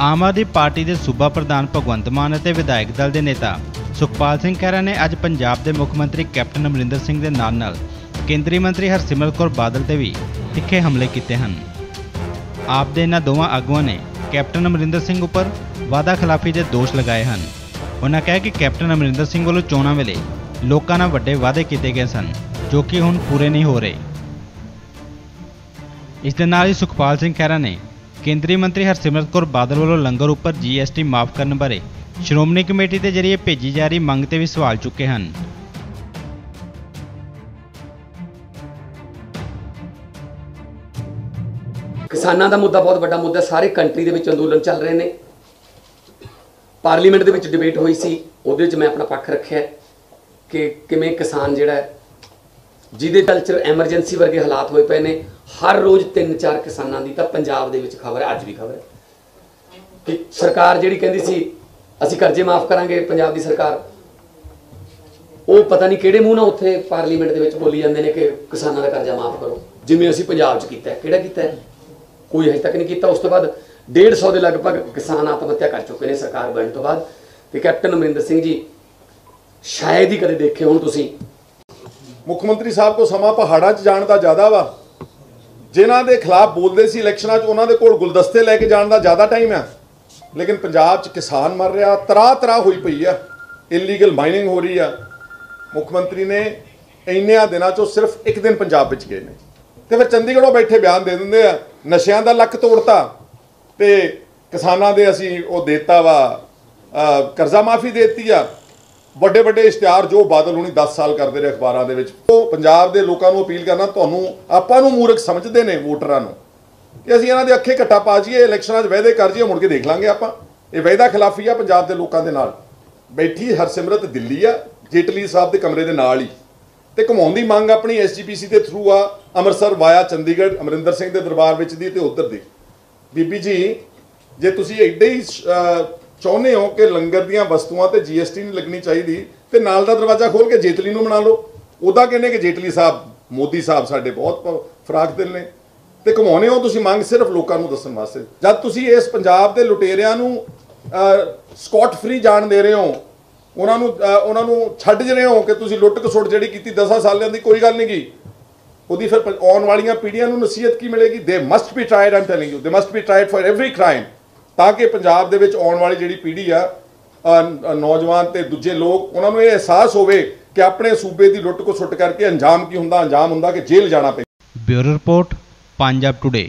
Aam Aadmi party ਦੇ ਸੂਬਾ ਪ੍ਰਧਾਨ ਭਗਵੰਤ ਮਾਨ ਅਤੇ ਵਿਧਾਇਕ ਦਲ ਦੇ ਨੇਤਾ ਸੁਖਪਾਲ ਸਿੰਘ ਖਹਿਰਾ ਨੇ ਅੱਜ ਪੰਜਾਬ ਦੇ ਮੁੱਖ ਮੰਤਰੀ ਕੈਪਟਨ ਅਮਰਿੰਦਰ ਸਿੰਘ ਦੇ ਨਾਲ ਨਾਲ ਕੇਂਦਰੀ ਮੰਤਰੀ ਹਰਸਿਮਰਤ ਕੌਰ ਬਾਦਲ ਤੇ ਵੀ ਤਿੱਖੇ ਹਮਲੇ ਕੀਤੇ ਹਨ। ਆਪ ਦੇ ਇਹਨਾਂ ਦੋਵਾਂ ਆਗੂਆਂ ਨੇ ਕੈਪਟਨ ਅਮਰਿੰਦਰ ਸਿੰਘ ਉੱਪਰ ਵਾਅਦਾ ਖਿਲਾਫੀ ਦੇ ਦੋਸ਼ ਲਗਾਏ ਹਨ। ਉਹਨਾਂ ਕਿਹਾ ਕਿ ਕੈਪਟਨ ਅਮਰਿੰਦਰ ਸਿੰਘ ਵੱਲੋਂ ਚੋਣਾਂ ਵੇਲੇ ਲੋਕਾਂ ਨਾਲ ਵੱਡੇ ਵਾਅਦੇ ਕੀਤੇ ਗਏ ਸਨ, ਜੋ ਕਿ ਹੁਣ ਪੂਰੇ ਨਹੀਂ ਹੋ ਰਹੇ। ਇਸ ਦੇ ਨਾਲ ਹੀ ਸੁਖਪਾਲ ਸਿੰਘ ਖਹਿਰਾ ਨੇ ਕੇਂਦਰੀ ਮੰਤਰੀ ਹਰਸਿਮਰਤ ਕੌਰ ਬਾਦਲ ਵੱਲੋਂ ਲੰਗਰ ਉੱਪਰ ਜੀਐਸਟੀ ਮਾਫ ਕਰਨ ਬਾਰੇ ਸ਼੍ਰੋਮਣੀ ਕਮੇਟੀ ਦੇ ਜ਼ਰੀਏ ਭੇਜੀ ਜਾ ਰਹੀ ਮੰਗ ਤੇ ਵੀ ਸਵਾਲ ਚੁੱਕੇ ਹਨ। ਕਿਸਾਨਾਂ ਦਾ ਮੁੱਦਾ ਬਹੁਤ ਵੱਡਾ ਮੁੱਦਾ, ਸਾਰੇ ਕੰਟਰੀ ਦੇ ਵਿੱਚ ਅੰਦੋਲਨ ਚੱਲ ਰਹੇ ਨੇ। ਪਾਰਲੀਮੈਂਟ ਦੇ ਵਿੱਚ ਡਿਬੇਟ ਹੋਈ ਸੀ, ਉਹਦੇ ਵਿੱਚ ਮੈਂ ਆਪਣਾ ਪੱਖ ਰੱਖਿਆ ਕਿ ਕਿਵੇਂ ਕਿਸਾਨ ਜਿਹੜਾ ਜਿਹਦੇ ਕਲਚਰ ਐਮਰਜੈਂਸੀ ਵਰਗੇ ਹਾਲਾਤ ਹੋਏ ਪਏ ਨੇ, ਹਰ ਰੋਜ਼ ਤਿੰਨ ਚਾਰ ਕਿਸਾਨਾਂ ਦੀ ਤਾਂ ਪੰਜਾਬ ਦੇ ਵਿੱਚ ਖਬਰ ਹੈ, ਅੱਜ ਵੀ ਖਬਰ ਹੈ। ਕਿ ਸਰਕਾਰ ਜਿਹੜੀ ਕਹਿੰਦੀ ਸੀ, ਅਸੀਂ ਕਰਜ਼ੇ ਮਾਫ ਕਰਾਂਗੇ ਪੰਜਾਬ ਦੀ ਸਰਕਾਰ, ਉਹ ਪਤਾ ਨਹੀਂ ਕਿਹੜੇ ਮੂੰਹ ਨਾਲ ਉੱਥੇ ਪਾਰਲੀਮੈਂਟ ਦੇ ਵਿੱਚ ਬੋਲੀ ਜਾਂਦੇ ਨੇ ਕਿ ਕਿਸਾਨਾਂ ਦਾ ਕਰਜ਼ਾ ਮਾਫ ਕਰੋ। ਜਿਵੇਂ ਅਸੀਂ ਪੰਜਾਬ 'ਚ ਕੀਤਾ ਕਿਹੜਾ ਕੀਤਾ ਕੋਈ ਹਜੇ ਤੱਕ ਨਹੀਂ ਕੀਤਾ। ਉਸ ਤੋਂ ਬਾਅਦ 150 ਦੇ ਲਗਭਗ ਕਿਸਾਨ ਆਤਮ ਹੱਤਿਆ ਕਰ ਚੁੱਕੇ ਨੇ ਸਰਕਾਰ ਬਣਨ ਤੋਂ ਬਾਅਦ। ਤੇ ਕੈਪਟਨ ਅਮਰਿੰਦਰ ਸਿੰਘ ਜੀ, ਸ਼ਾਇਦ ਹੀ ਕਦੇ ਦੇਖੇ ਹੋਣ ਤੁਸੀਂ ਮੁੱਖ ਮੰਤਰੀ ਸਾਹਿਬ ਕੋ ਸਮਾਂ ਪਹਾੜਾਂ 'ਚ ਜਾਣ ਦਾ ਜ਼ਿਆਦਾ ਵਾ। ਜਿਨ੍ਹਾਂ ਦੇ ਖਿਲਾਫ ਬੋਲਦੇ ਸੀ ਇਲੈਕਸ਼ਨਾਂ 'ਚ, ਉਹਨਾਂ ਦੇ ਕੋਲ ਗੁਲਦਸਤੇ ਲੈ ਕੇ ਜਾਣ ਦਾ ਜ਼ਿਆਦਾ ਟਾਈਮ ਆ। ਲੇਕਿਨ ਪੰਜਾਬ 'ਚ ਕਿਸਾਨ ਮਰ ਰਿਹਾ ਤਰਾ ਤਰਾ ਹੋਈ ਪਈ ਆ। ਇਲੀਗਲ ਮਾਈਨਿੰਗ ਹੋ ਰਹੀ ਆ। ਮੁੱਖ ਮੰਤਰੀ ਨੇ ਇੰਨਿਆਂ ਦਿਨਾਂ 'ਚੋਂ ਸਿਰਫ ਇੱਕ ਦਿਨ ਪੰਜਾਬ ਵਿੱਚ ਗਏ ਨੇ। ਤੇ ਫਿਰ ਚੰਡੀਗੜ੍ਹੋਂ ਬੈਠੇ ਬਿਆਨ ਦੇ ਦਿੰਦੇ ਆ, ਨਸ਼ਿਆਂ ਦਾ ਲੱਕ ਤੋੜਤਾ। ਤੇ ਕਿਸਾਨਾਂ ਦੇ ਅਸੀਂ ਉਹ ਦੇਤਾ ਵਾ ਕਰਜ਼ਾ ਮਾਫੀ ਦੇਤੀ ਆ। ਵੱਡੇ ਵੱਡੇ ਇਸ਼ਤਿਹਾਰ ਜੋ ਬਾਦਲ ਹੁਣੀ 10 ਸਾਲ ਕਰਦੇ ਰਹੇ ਅਖਬਾਰਾਂ ਦੇ ਵਿੱਚ। ਉਹ ਪੰਜਾਬ ਦੇ ਲੋਕਾਂ ਨੂੰ ਅਪੀਲ ਕਰਨਾ, ਤੁਹਾਨੂੰ ਆਪਾਂ ਨੂੰ ਮੂਰਖ ਸਮਝਦੇ ਨੇ ਵੋਟਰਾਂ ਨੂੰ ਕਿ ਅਸੀਂ ਇਹਨਾਂ ਦੇ ਅੱਖੇ ਘੱਟਾ ਪਾ ਜੀਏ ਇਲੈਕਸ਼ਨਾਂ 'ਚ ਵਾਅਦੇ ਕਰ ਜੀਏ ਮੁੜ ਕੇ ਦੇਖ ਲਾਂਗੇ ਆਪਾਂ। ਇਹ ਵਾਅਦਾ ਖਿਲਾਫੀ ਆ ਪੰਜਾਬ ਦੇ ਲੋਕਾਂ ਦੇ ਨਾਲ। ਬੈਠੀ ਹਰਸਿਮਰਤ ਦਿੱਲੀ ਆ, ਜੇਟਲੀ ਸਾਹਿਬ ਦੇ ਕਮਰੇ ਦੇ ਨਾਲ ਹੀ। ਤੇ ਘਮਾਉਣ ਦੀ ਮੰਗ ਆਪਣੀ ਐਸਜੀਪੀਸੀ ਦੇ ਥਰੂ ਆ, ਅੰਮ੍ਰਿਤਸਰ ਵਾਇਆ ਚੰਡੀਗੜ੍ਹ, ਅਮਰਿੰਦਰ ਸਿੰਘ ਦੇ ਦਰਬਾਰ ਵਿੱਚ ਦੀ ਤੇ ਉੱਧਰ ਦੀ। ਬੀਬੀ ਜੀ, ਜੇ ਤੁਸੀਂ ਐਡੇ ਹੀ ਚਾਹੁੰਦੇ ਹੋ ਕਿ ਲੰਗਰ ਦੀਆਂ ਵਸਤੂਆਂ ਤੇ ਜੀਐਸਟੀ ਨਹੀਂ ਲੱਗਣੀ ਚਾਹੀਦੀ ਤੇ ਨਾਲ ਦਾ ਦਰਵਾਜ਼ਾ ਖੋਲ ਕੇ ਜੇਤਲੀ ਨੂੰ ਬਣਾ ਲਓ। ਉਹਦਾ ਕਹਿੰਦੇ ਕਿ ਜੇਤਲੀ ਸਾਹਿਬ, ਮੋਦੀ ਸਾਹਿਬ ਸਾਡੇ ਬਹੁਤ ਫਰਾਕ ਦਿਲ ਨੇ। ਤੇ ਕਮਾਉਨੇ ਹੋ ਤੁਸੀਂ ਮੰਗ ਸਿਰਫ ਲੋਕਾਂ ਨੂੰ ਦੱਸਣ ਵਾਸਤੇ। ਜਦ ਤੁਸੀਂ ਇਸ ਪੰਜਾਬ ਦੇ ਲੁਟੇਰਿਆਂ ਨੂੰ ਸਕਾਟ ਫਰੀ ਜਾਣ ਦੇ ਰਹੇ ਹੋ, ਉਹਨਾਂ ਨੂੰ ਉਹਨਾਂ ਨੂੰ ਛੱਡ ਜਿਹੜੇ ਹੋ ਕਿ ਤੁਸੀਂ ਲੁੱਟ ਕਸੁੱਟ ਜਿਹੜੀ ਕੀਤੀ 10 ਸਾਲਾਂ ਦੀ ਕੋਈ ਗੱਲ ਨਹੀਂ ਕੀ ਉਹਦੀ ਫਿਰ ਆਉਣ ਵਾਲੀਆਂ ਪੀੜ੍ਹੀਆਂ ਨੂੰ ਨਸੀਹਤ ਕੀ ਮਿਲੇਗੀ? They must be tried I'm telling you they must be tried for every crime ਤਾਂ ਕਿ ਪੰਜਾਬ ਦੇ ਵਿੱਚ ਆਉਣ ਵਾਲੀ ਜਿਹੜੀ ਪੀੜ੍ਹੀ ਆ ਨੌਜਵਾਨ ਤੇ ਦੂਜੇ ਲੋਕ, ਉਹਨਾਂ ਨੂੰ ਇਹ ਅਹਿਸਾਸ ਹੋਵੇ ਕਿ ਆਪਣੇ ਸੂਬੇ ਦੀ ਲੁੱਟ ਕੋ ਸੁੱਟ ਕਰਕੇ ਅੰਜਾਮ ਕੀ ਹੁੰਦਾ, ਅੰਜਾਮ ਹੁੰਦਾ ਕਿ ਜੇਲ੍ਹ ਜਾਣਾ ਪਏ ਬਿਊਰੋ ਰਿਪੋਰਟ, ਪੰਜਾਬ ਟੁਡੇ